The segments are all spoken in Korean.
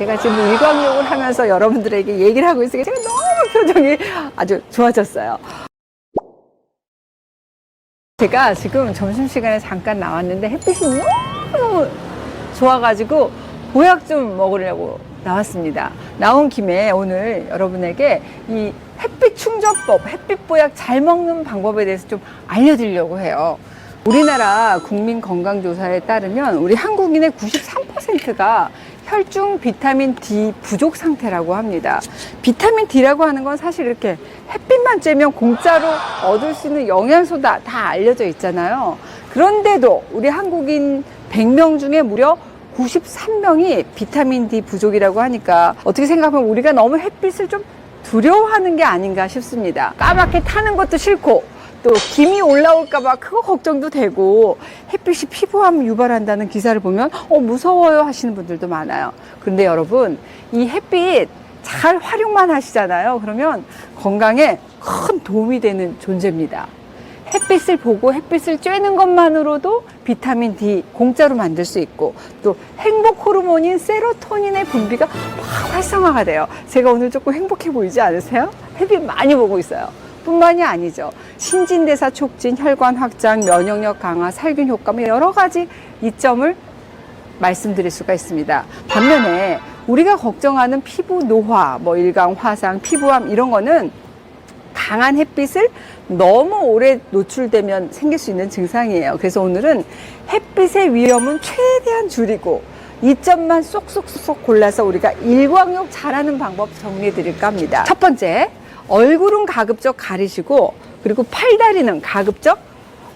제가 지금 일광욕을 하면서 여러분들에게 얘기를 하고 있으니까 제가 너무 표정이 아주 좋아졌어요. 제가 지금 점심시간에 잠깐 나왔는데 햇빛이 너무 좋아가지고 보약 좀 먹으려고 나왔습니다. 나온 김에 오늘 여러분에게 이 햇빛 충전법, 햇빛 보약 잘 먹는 방법에 대해서 좀 알려드리려고 해요. 우리나라 국민 건강조사에 따르면 우리 한국인의 93%가 혈중 비타민 D 부족 상태라고 합니다. 비타민 D라고 하는 건 사실 이렇게 햇빛만 쬐면 공짜로 얻을 수 있는 영양소다 다 알려져 있잖아요. 그런데도 우리 한국인 100명 중에 무려 93명이 비타민 D 부족이라고 하니까 어떻게 생각하면 우리가 너무 햇빛을 좀 두려워하는 게 아닌가 싶습니다. 까맣게 타는 것도 싫고 또 김이 올라올까봐 그거 걱정도 되고 햇빛이 피부암 유발한다는 기사를 보면 어 무서워요 하시는 분들도 많아요. 그런데 여러분 이 햇빛 잘 활용만 하시잖아요. 그러면 건강에 큰 도움이 되는 존재입니다. 햇빛을 보고 햇빛을 쬐는 것만으로도 비타민 D 공짜로 만들 수 있고 또 행복 호르몬인 세로토닌의 분비가 확 활성화가 돼요. 제가 오늘 조금 행복해 보이지 않으세요? 햇빛 많이 보고 있어요. 뿐만이 아니죠. 신진대사 촉진, 혈관 확장, 면역력 강화, 살균 효과 뭐 여러 가지 이점을 말씀드릴 수가 있습니다. 반면에 우리가 걱정하는 피부 노화, 뭐 일광 화상, 피부암 이런 거는 강한 햇빛을 너무 오래 노출되면 생길 수 있는 증상이에요. 그래서 오늘은 햇빛의 위험은 최대한 줄이고 이점만 쏙쏙쏙 골라서 우리가 일광욕 잘하는 방법 정리해 드릴까 합니다. 첫 번째, 얼굴은 가급적 가리시고 그리고 팔다리는 가급적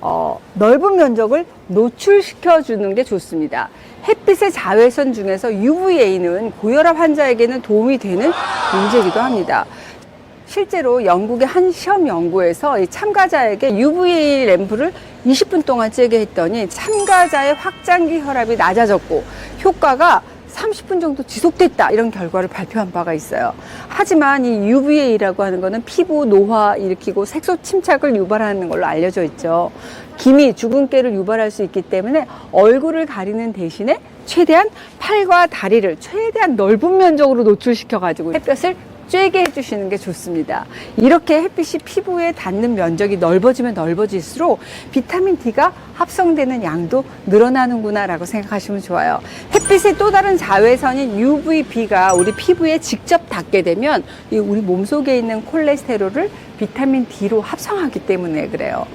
어, 넓은 면적을 노출시켜 주는 게 좋습니다. 햇빛의 자외선 중에서 UVA는 고혈압 환자에게는 도움이 되는 문제이기도 합니다. 실제로 영국의 한 시험 연구에서 이 참가자에게 UVA 램프를 20분 동안 쬐게 했더니 참가자의 확장기 혈압이 낮아졌고 효과가 30분 정도 지속됐다 이런 결과를 발표한 바가 있어요. 하지만 이 UVA라고 하는 거는 피부 노화 일으키고 색소 침착을 유발하는 걸로 알려져 있죠. 기미, 주근깨를 유발할 수 있기 때문에 얼굴을 가리는 대신에 최대한 팔과 다리를 최대한 넓은 면적으로 노출시켜 가지고 햇볕을 쬐게 해주시는 게 좋습니다. 이렇게 햇빛이 피부에 닿는 면적이 넓어지면 넓어질수록 비타민 D가 합성되는 양도 늘어나는구나라고 생각하시면 좋아요. 햇빛의 또 다른 자외선인 UVB가 우리 피부에 직접 닿게 되면 이 우리 몸 속에 있는 콜레스테롤을 비타민 D로 합성하기 때문에 그래요.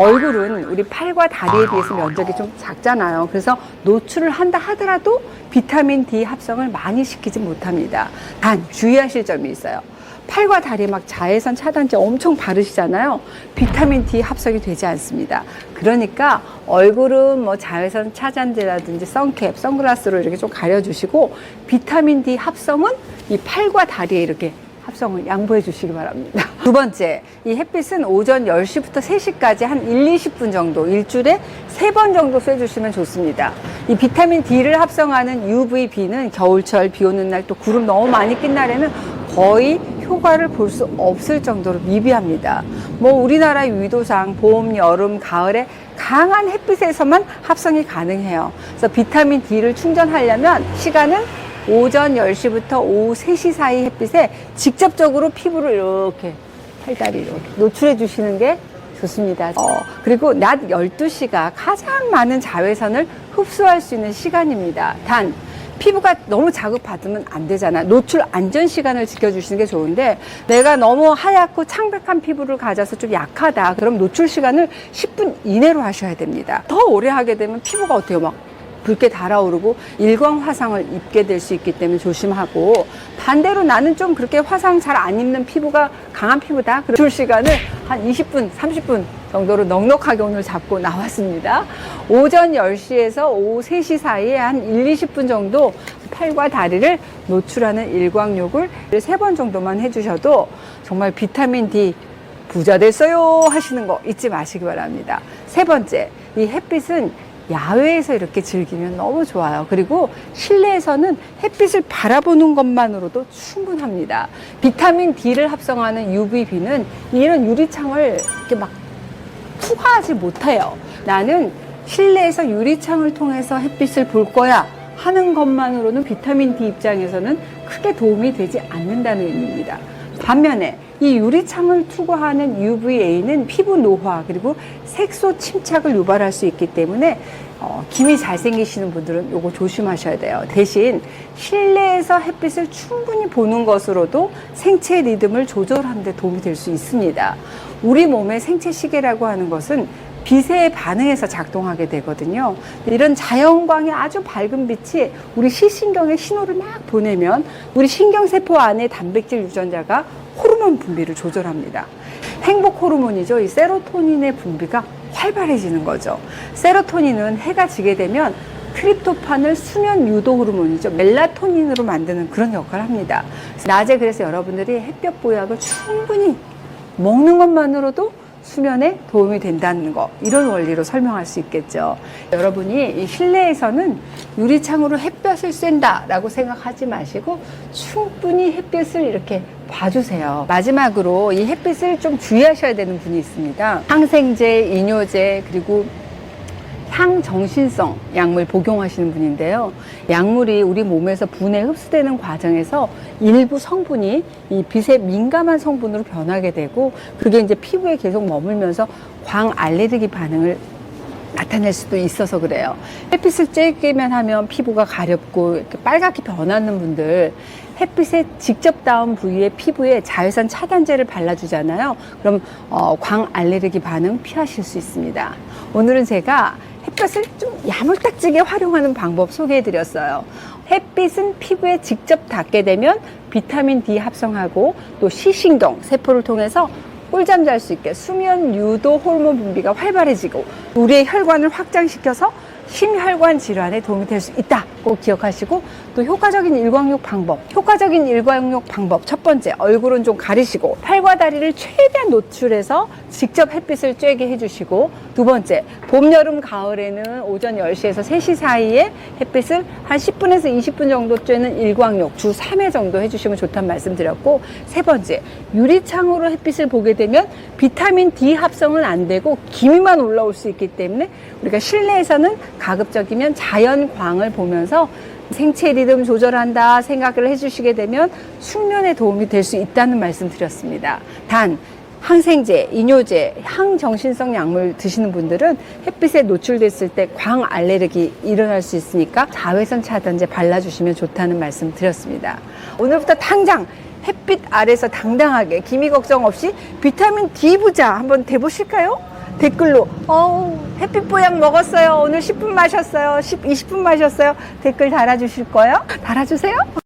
얼굴은 우리 팔과 다리에 비해서 면적이 좀 작잖아요. 그래서 노출을 한다 하더라도 비타민 D 합성을 많이 시키지 못합니다. 단 주의하실 점이 있어요. 팔과 다리에 막 자외선 차단제 엄청 바르시잖아요. 비타민 D 합성이 되지 않습니다. 그러니까 얼굴은 뭐 자외선 차단제라든지 선캡, 선글라스로 이렇게 좀 가려주시고 비타민 D 합성은 이 팔과 다리에 이렇게 합성을 양보해 주시기 바랍니다. 두 번째, 이 햇빛은 오전 10시부터 3시까지 한 1, 20분 정도, 일주일에 세 번 정도 쐬주시면 좋습니다. 이 비타민 D를 합성하는 UVB는 겨울철 비 오는 날 또 구름 너무 많이 낀 날에는 거의 효과를 볼 수 없을 정도로 미비합니다. 뭐 우리나라 위도상 봄, 여름, 가을에 강한 햇빛에서만 합성이 가능해요. 그래서 비타민 D를 충전하려면 시간은 오전 10시부터 오후 3시 사이 햇빛에 직접적으로 피부를 이렇게 팔다리 이렇게 노출해 주시는 게 좋습니다. 어, 그리고 낮 12시가 가장 많은 자외선을 흡수할 수 있는 시간입니다. 단, 피부가 너무 자극받으면 안 되잖아. 노출 안전 시간을 지켜주시는 게 좋은데 내가 너무 하얗고 창백한 피부를 가져서 좀 약하다. 그럼 노출 시간을 10분 이내로 하셔야 됩니다. 더 오래 하게 되면 피부가 어때요? 막 붉게 달아오르고 일광 화상을 입게 될 수 있기 때문에 조심하고 반대로 나는 좀 그렇게 화상 잘 안 입는 피부가 강한 피부다. 그출 시간을 한 20분, 30분 정도로 넉넉하게 오늘 잡고 나왔습니다. 오전 10시에서 오후 3시 사이에 한 1, 20분 정도 팔과 다리를 노출하는 일광욕을 세 번 정도만 해주셔도 정말 비타민 D 부자 됐어요 하시는 거 잊지 마시기 바랍니다. 세 번째, 이 햇빛은 야외에서 이렇게 즐기면 너무 좋아요. 그리고 실내에서는 햇빛을 바라보는 것만으로도 충분합니다. 비타민 D를 합성하는 UVB는 이런 유리창을 이렇게 막 투과하지 못해요. 나는 실내에서 유리창을 통해서 햇빛을 볼 거야 하는 것만으로는 비타민 D 입장에서는 크게 도움이 되지 않는다는 의미입니다. 반면에 이 유리창을 투과하는 UVA는 피부 노화 그리고 색소 침착을 유발할 수 있기 때문에 어, 김이 잘생기시는 분들은 요거 조심하셔야 돼요. 대신 실내에서 햇빛을 충분히 보는 것으로도 생체 리듬을 조절하는 데 도움이 될 수 있습니다. 우리 몸의 생체 시계라고 하는 것은 빛에 반응해서 작동하게 되거든요. 이런 자연광의 아주 밝은 빛이 우리 시신경에 신호를 막 보내면 우리 신경세포 안에 단백질 유전자가 호르몬 분비를 조절합니다. 행복 호르몬이죠. 이 세로토닌의 분비가 활발해지는 거죠. 세로토닌은 해가 지게 되면 트립토판을 수면 유도 호르몬이죠. 멜라토닌으로 만드는 그런 역할을 합니다. 낮에 그래서 여러분들이 햇볕 보약을 충분히 먹는 것만으로도 수면에 도움이 된다는 거 이런 원리로 설명할 수 있겠죠. 여러분이 이 실내에서는 유리창으로 햇볕을 쐰다라고 생각하지 마시고 충분히 햇빛을 이렇게 봐주세요. 마지막으로 이 햇빛을 좀 주의하셔야 되는 분이 있습니다. 항생제, 이뇨제 그리고 향정신성 약물 복용하시는 분인데요. 약물이 우리 몸에서 분해 흡수되는 과정에서 일부 성분이 이 빛에 민감한 성분으로 변하게 되고 그게 이제 피부에 계속 머물면서 광 알레르기 반응을 나타낼 수도 있어서 그래요. 햇빛을 쬐기만 하면 피부가 가렵고 이렇게 빨갛게 변하는 분들 햇빛에 직접 닿은 부위의 피부에 자외선 차단제를 발라주잖아요. 그럼 어, 광 알레르기 반응 피하실 수 있습니다. 오늘은 제가 햇볕을 좀 야물딱지게 활용하는 방법 소개해 드렸어요. 햇빛은 피부에 직접 닿게 되면 비타민 D 합성하고 또 시신경 세포를 통해서 꿀잠 잘 수 있게 수면 유도 호르몬 분비가 활발해지고 우리의 혈관을 확장시켜서 심혈관 질환에 도움이 될 수 있다. 꼭 기억하시고 또 효과적인 일광욕 방법. 효과적인 일광욕 방법. 첫 번째, 얼굴은 좀 가리시고 팔과 다리를 최대한 노출해서 직접 햇빛을 쬐게 해주시고 두 번째, 봄, 여름, 가을에는 오전 10시에서 3시 사이에 햇빛을 한 10분에서 20분 정도 쬐는 일광욕 주 3회 정도 해주시면 좋다는 말씀 드렸고 세 번째, 유리창으로 햇빛을 보게 되면 비타민 D 합성은 안 되고 기미만 올라올 수 있기 때문에 우리가 실내에서는 가급적이면 자연 광을 보면서 생체 리듬 조절한다 생각을 해주시게 되면 숙면에 도움이 될 수 있다는 말씀 드렸습니다. 단 항생제, 이뇨제, 항정신성 약물 드시는 분들은 햇빛에 노출됐을 때 광 알레르기 일어날 수 있으니까 자외선 차단제 발라주시면 좋다는 말씀 드렸습니다. 오늘부터 당장 햇빛 아래서 당당하게 기미 걱정 없이 비타민 D 부자 한번 돼보실까요? 댓글로 어우 햇빛 보약 먹었어요. 오늘 10분 마셨어요. 10, 20분 마셨어요. 댓글 달아주실 거예요? 달아주세요